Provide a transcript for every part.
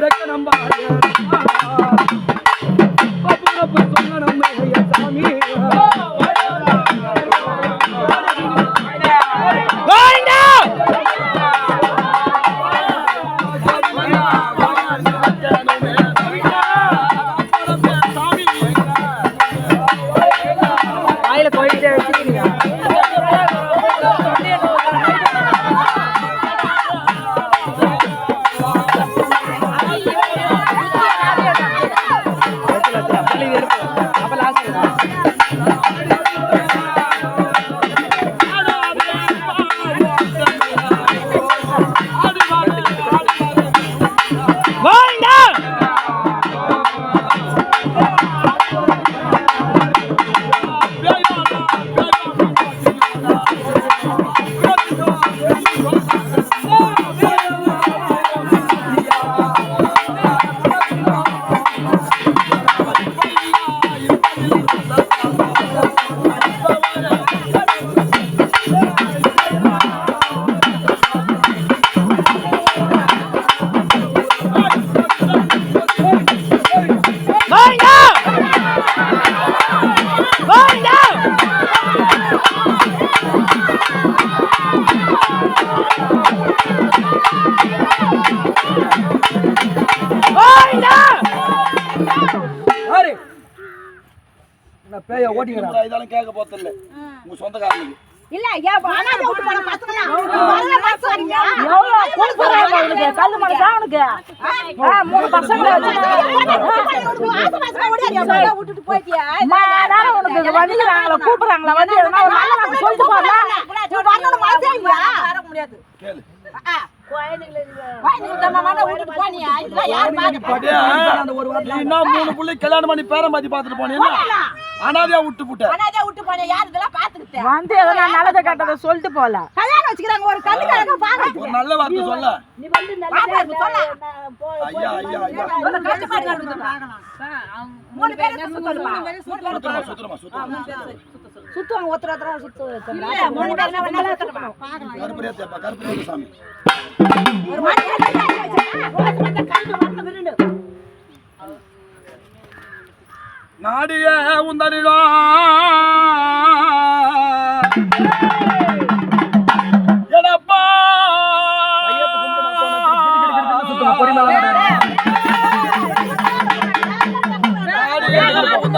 রাখেন আমরা பேய ஓட்டிக்கிறா இதெல்லாம் கேட்க போதில்ல உங்க சொந்தக்காரனுக்கு இல்ல ஏன் அனாதை விட்டு போன பசங்களா வரல பார்த்து வரீங்க எவ்வளோ கூலி போடுறாங்க அவனுக்கு கல்லு மனசா அவனுக்கு ஆ, மூணு பசங்க விட்டுட்டு போயிட்டியா உனக்கு வந்துக்கிறாங்களா கூப்பிடுறாங்களா வந்து ஒரு நல்ல சொல்லிட்டு போறல மனசே இல்லையா வர முடியாது கேளு மூணு புள்ளை கல்யாணம் பண்ணி பேரம் பாத்தி பாத்துட்டு போனீங்க அனாதையா விட்டு புட்ட அனாதை விட்டு போனியா யார் இதெல்லாம் பாத்துக்கிட்டேன் வந்து எதனா நல்லதை கட்டதை சொல்லிட்டு போல கல்யாணம் வச்சுக்கிறாங்க ஒரு கல்லுக்காரங்க பாக்க ஒரு நல்ல வார்த்தை சொல்ல. நீ வந்து நல்லதே சொல்ல. ஐயா ஐயா ஐயா. ஒரு கஷ்டப்பாடு மூணு பேரும் சுத்தமா சுத்தமா சுத்தமா சுத்தம் ஒருத்தர் ஒருத்தர் சுத்து இல்ல மூணு பேரும் அம்மா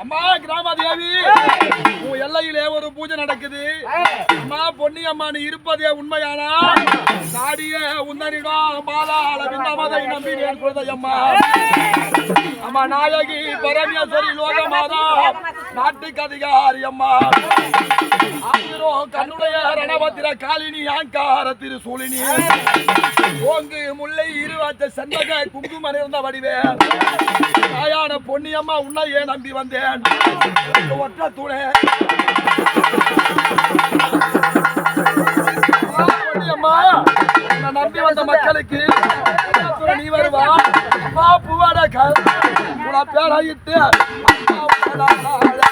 அம்மா கிராமதேவி உன் எல்லையிலே ஒரு பூஜை நடக்குது அம்மா பொன்னி அம்மா நீ இருப்பதே உண்மையானா நாடிய உன்னரிடம் மாலாள விண்ணமதை நம்பினேன் குழந்தை அம்மா அம்மா நாயகி பரமேஸ்வரி லோகமாதா நாட்டுக்கு அதிகாரி அம்மா. ஆயிரம் கண்ணுடைய ரணபத்திர காலினி ஆங்கார திருசூலினி. ஓங்கு முல்லை இருவாச்ச செண்பக குங்கும இருந்த வடிவே. தாயான பொன்னியம்மா உன்னையே நம்பி வந்தேன். ஒற்ற துணை. பொன்னியம்மா நம்பி வந்த மக்களுக்கு நீ வருவா? அம்மா பூவாட உன பேராயிட்டு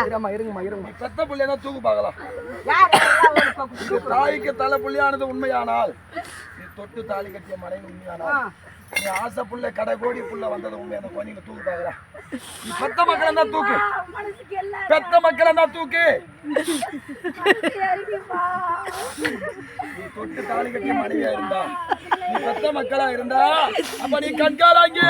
இருங்கம்மா இருங்கம்மா இருங்கம்மா. நீ பெத்த புள்ளைனா தூக்கு பார்க்கலாம். தாய்க்கு தலை புள்ளியானது உண்மையானால் நீ தொட்டு தாலி கட்டிய மனைவி உண்மையானால் நீ ஆசை புள்ள கடை கோடி புள்ள வந்தது உண்மையான நீங்க தூக்கு பார்க்கலாம். நீ பெத்த மக்களை தான் தூக்கு. பெத்த மக்களை தான் தூக்கு. நீ தொட்டு தாலி கட்டிய மனைவியா இருந்தா நீ பெத்த மக்களா இருந்தா அப்ப நீ கண்காலாங்க.